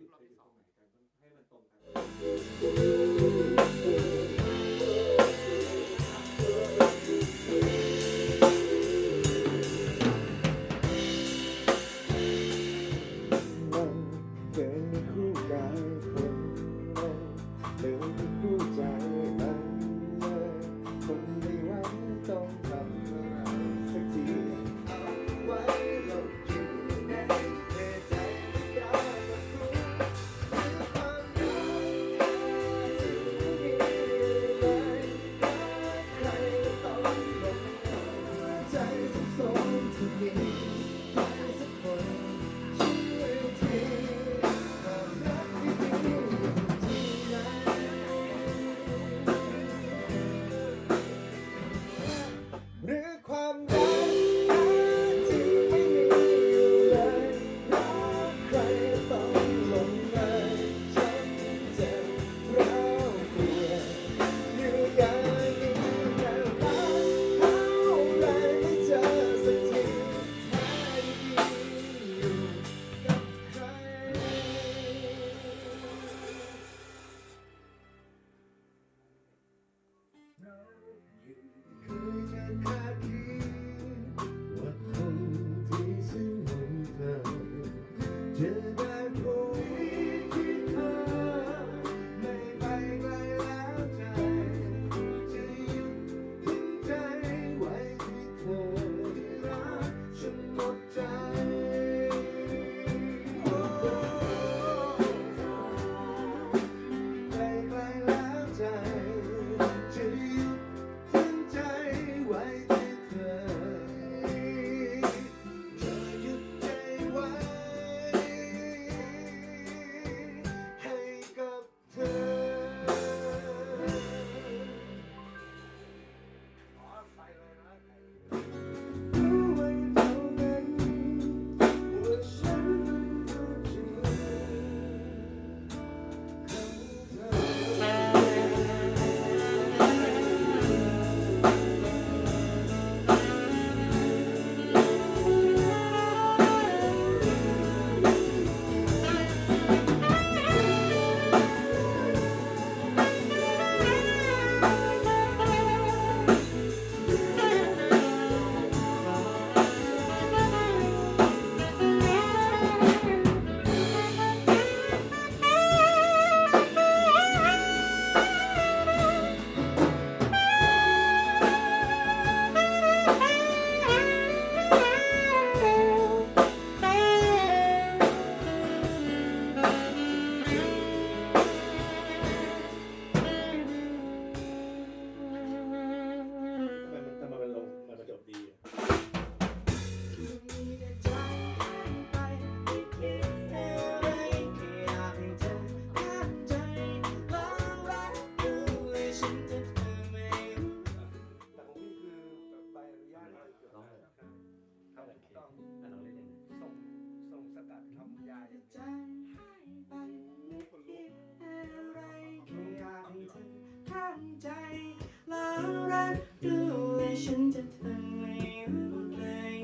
ยุครอบที่สอง ให้มันตรงกัน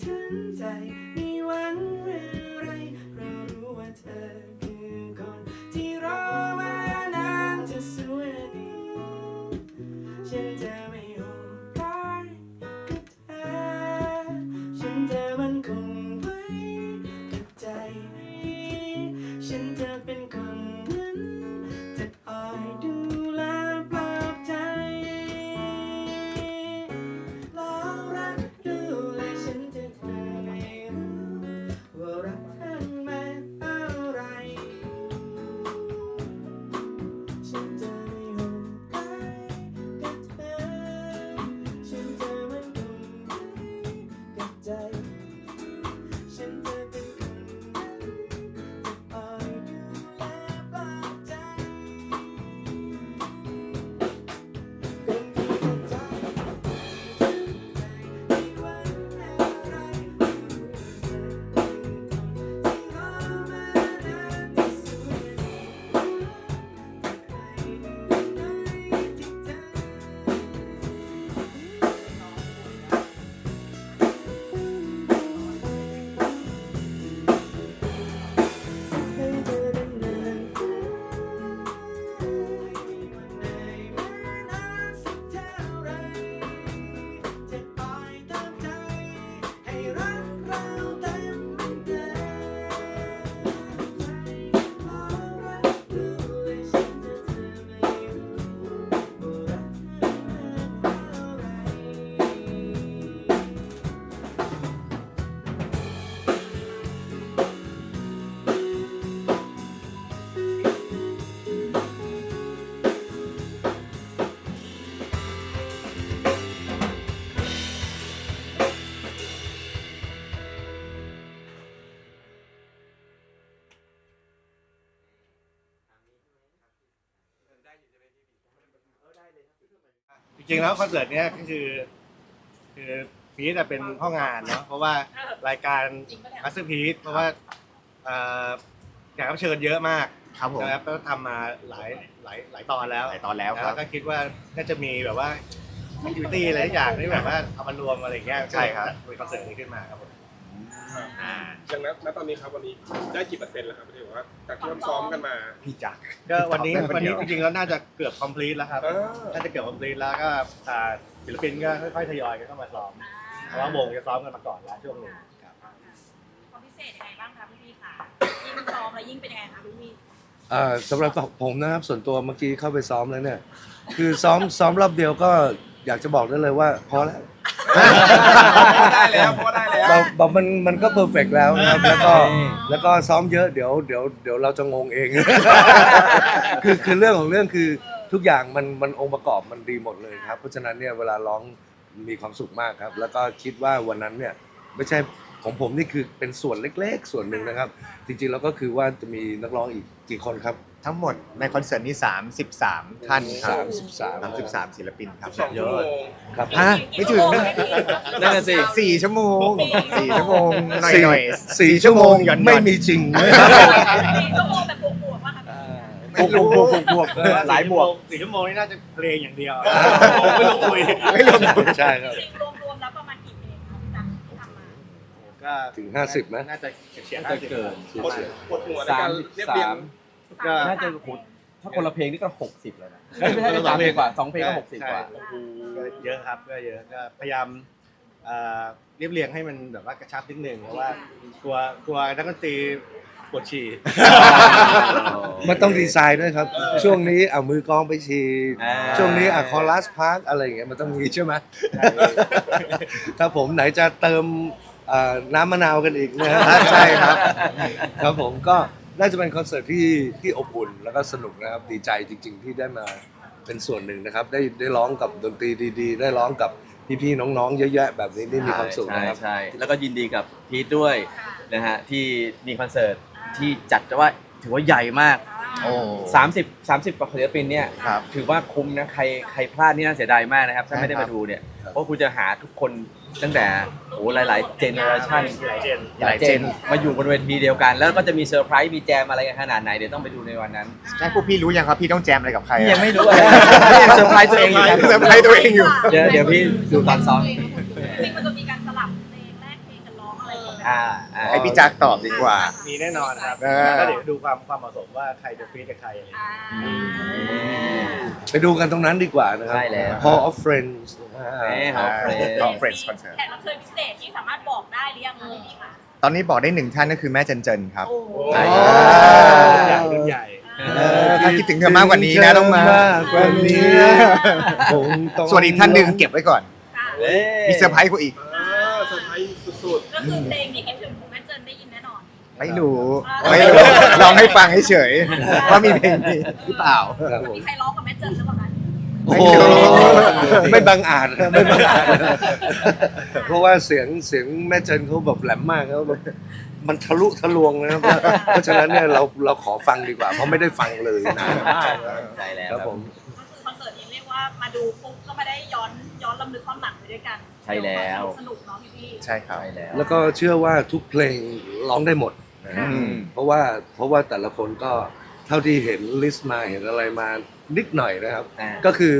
存在 จริงแล้วคอนเสิร์ตเนี้ยก็คือ คือพีทเป็นพ่องานเนาะเพราะว่ารายการมาสเตอร์พีทเพราะว่าเอ่อแขกรับเชิญเยอะมากครับผมนะครับก็ทำมาหลายหลายหลายตอนแล้วหลายตอนแล้วครับ ก็คิดว่าน่าจะมีแบบว่าแอคทิวิตี้อะไรทุกอย่างที่แบบว่าเอามารวมอะไรอย่างเงี้ยใช่ครับก็เป็นคอนเสิร์ตนี้ขึ้นมาครับผม อ่า อย่างนั้นณตอนนี้ครับวันนี้ได้กี่เปอร์เซ็นต์แล้วครับที่ว่าจากที่ซ้อมกันมา พี่จักร ก็วันนี้ตอบได้คนวันเดีนี้ยว จริงๆแล้วน่าจะเกือบ complete แล้วครับเออ น่าจะเกือบ complete แล้วก็อ่าศิลปินก็ค่อยๆทยอยกันเข้ามาซ้อมเพราะว่าวงจะซ้อมกันมาก่อนแล้วช่วงหนึ่งครับ ความพิเศษยังไงบ้างคะพี่พี่ค่ะยิ่งซ้อมแล้วยิ่งเป็นยังไงคะพี่พี่อ่าสำหรับผมนะครับส่วนตัวเมื่อกี้เข้าไปซ้อมแล้วเนี่ย คือซ้อมซ้อมรอบเดียวก็ อยากจะบอกได้เลยว่าพอแล้วได้แล้วเพราะว่าได้แล้ว เราบอกมันมันก็เพอร์เฟกแล้วนะครับ แล้วก็แล้วก็ซ้อมเยอะเดี๋ยวเดี๋ยวเดี๋ยวเราจะงงเอง คือคือเรื่องของเรื่องคือทุกอย่างมันมันองค์ประกอบมันดีหมดเลยครับ เพราะฉะนั้นเนี่ยเวลาร้องมีความสุขมากครับ แล้วก็คิดว่าวันนั้นเนี่ยไม่ใช่ของผมนี่คือเป็นส่วนเล็ก ๆ ส่วนหนึ่งนะครับ จริงๆแล้วก็คือว่าจะมีนักร้องอีกกี่คนครับ ทั้งหมดในคอนเสิร์ตนี้ 33 ท่านครับ33 33ศิลปินครับสองชั่วโมงครับฮะไม่ถึงนั่นน่ะสิ สี่ชั่วโมงสี่ชั่วโมงหน่อยสี่หน่อยสี่ชั่วโมงหย่อนๆไม่มีจริงนะครับผมสี่ชั่วโมงแบบบวกๆว่าคะพี่บวกบวกบวกบวกหลายบวกสี่ชั่วโมงนี่น่าจะเพลงอย่างเดียวไม่ต้องคุยไม่รวมใช่ครับจริงรวมๆแล้วประมาณกี่เพลงคะพี่ตั๊กที่ทำมาก็ถึง 50ไหมน่าจะเฉียดน่าจะเกินปวดปวดหัวในการเรียบเรียง ก็ น่าจะโหถ้าคนละเพลงนี่ก็หกสิบแล้วนะเอ้ยไม่ใช่สามเพลงกว่าสองเพลงก็หกสิบกว่าก็เยอะครับก็เยอะก็พยายามเอ่อเรียบเรียงให้มันแบบว่ากระชับนิดนึงเพราะว่ากลัวกลัวนักดนตรีปวดฉี่ มันต้องดีไซน์ด้วยครับ ช่วงนี้เอามือกลองไปฉีดอ่า ช่วงนี้อะคอรัสพาร์คอะไรอย่างเงี้ยมันต้องมีใช่ไหม ถ้าผมไหนจะเติมเอ่อน้ำมะนาวกันอีกนะฮะ ใช่ครับ ครับผมก็ น่าจะเป็นคอนเสิร์ตที่ที่อบอุ่นแล้วก็สนุกนะครับดีใจจริง ๆ ที่ได้มาเป็นส่วนหนึ่งนะครับ ได้ได้ร้องกับดนตรีดี ๆ ได้ร้องกับพี่ๆน้องๆเยอะแยะแบบนี้นี่มีความสุขใช่นะครับใช่แล้วก็ยินดีกับพีทด้วยค่ะนะฮะที่มีคอนเสิร์ตที่จัดว่าถือว่าใหญ่มาก โอ้ 30 30กว่าศิลปินเนี่ยครับถือว่าคุ้มนะใครใครพลาดนี่น่าเสียดายมากนะครับ ถ้าไม่ได้มาดูเนี่ยครับเพราะคุณจะหาทุกคน ตั้งแต่โอ้หลายๆเจเนอเรชันหลายเจนหลายเจนมาอยู่บนเวทีเดียวกัน แล้วก็จะมีเซอร์ไพรส์มีแจมอะไรกันขนาดไหนเดี๋ยวต้องไปดูในวันนั้นใช่พวกพี่รู้ยังครับพี่ต้องแจมอะไรกับใครอะยังไม่รู้อะไรยังเซอร์ไพรส์ตัวเองอยู่ครับเซอร์ไพรส์ตัวเองอยู่เดี๋ยวเดี๋ยวพี่ดูตอนซ้อมจริงๆมันจะมีการสลับเพลงแรกเพลงกันร้องอะไรอย่างเงี้ยอ่าอ่าให้พี่จักรตอบดีกว่า มีแน่นอนครับเออแล้วก็เดี๋ยวดูความความเหมาะสมว่าใครจะฟีดกับใครอะไรอย่างเงี้ยอ่า ไปดูกันตรงนั้นดีกว่านะครับ ใช่แล้ว Hall of Friends นะฮะเอ้ย Hall of Friends ลอง Friends Concert แขกรับเชิญพิเศษที่สามารถบอกได้หรือยังคะพี่พี่ค่ะตอนนี้บอกได้หนึ่งท่านก็คือแม่เจนเจนครับ โอ้โหใช่อ่ารุ่นใหญ่รุ่นใหญ่ เออถ้าคิดถึงเธอมากกว่านี้นะต้องมาถึเธมากกว่านี้คงต้องส่วนอีกท่านหนึ่งเก็บไว้ก่อน ค่ะเอ้ยมีเซอร์ไพรส์กูอีกเออเซอร์ไพรส์สุดก็คือเพลง ไม่รู้ไม่รู้ลองให้ฟังเฉยๆว่ามีเพลงนี้หรือเปล่า ครับผมมีใครร้องกับแม่เจนหรือเปล่าคะโอ้โหไม่บังอาจนะไม่บังอาจนะเพราะว่าเสียงเสียงแม่เจนเขาแบบแหลมมากแล้วแบบมันทะลุทะลวงนะครับเพราะฉะนั้นเนี่ยเราเราขอฟังดีกว่า เพราะไม่ได้ฟังเลยนานมากใช่แล้วครับผม ก็คือคอนเสิร์ตนี้เรียกว่ามาดูปุ๊บก็มาได้ย้อนย้อนลำลึกความหลังไปด้วยกันใช่แล้ว สนุกเนาะพี่พี่ใช่ครับ ใช่แล้ว แล้วก็เชื่อว่าทุกเพลงร้องได้หมด นะฮะอืม เพราะว่าเพราะว่าแต่ละคนก็เท่าที่เห็นลิสต์มาเห็นอะไรมานิดหน่อยนะครับ อ่า ก็คือ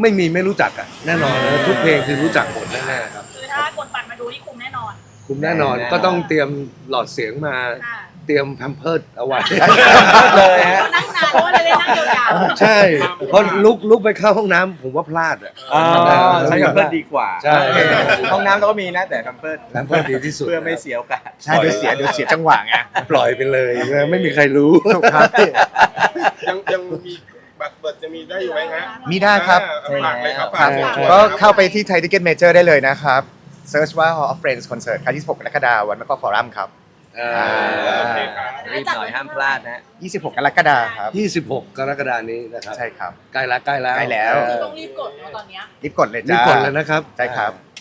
ไม่มีไม่รู้จักอะแน่นอนนะทุกเพลงคือรู้จักหมดแน่ๆครับ คือถ้ากดบัตรมาดูนี่คุ้มแน่นอนคุ้มแน่นอน ก็ต้องเตรียมหลอดเสียงมา ค่ะ เตรียมแพมเพิร์ดเอาไว้ เลยฮะก็นั่งนานเพราะว่าจะได้นั่งยาวๆใช่เพราะลุกลุกไปเข้าห้องน้ำผมว่าพลาดอะอ๋อใช้คัมเพิร์ดีกว่าใช่ ห้องน้ำเราก็มีนะแต่คัมเพิร์แพมเพิร์ดดีที่สุดเพื่อไม่เสียโอกาสใช่เดี๋ยวเสียเดี๋ยวเสียจังหวะไงปล่อยไปเลยนะไม่มีใครรู้ถูกครับๆยังยังมีบัตรเปิดจะมีได้อยู่ไหมฮะมีได้ครับ อ่าฝากเลยครับครัฝาบกชวนก็เข้าไปที่ไทยทิเก็ตเมเจอร์ได้เลยนะครับเซิร์ชว่า Hall of Friends Concert ครับ26กรกฎาคมวันมะกอกฟอรัมครับ โอเคครับ รีบหน่อยห้ามพลาดนะ26 กรกฎาคมครับ 26 กรกฎานี้นะครับใช่ครับ ใกล้แล้วใกล้แล้วใกล้แล้วคือต้องรีบกดเนาะตอนเนี้ย รีบกดเลยรีจ้าบกดเลยนะครับใช่ครับ อ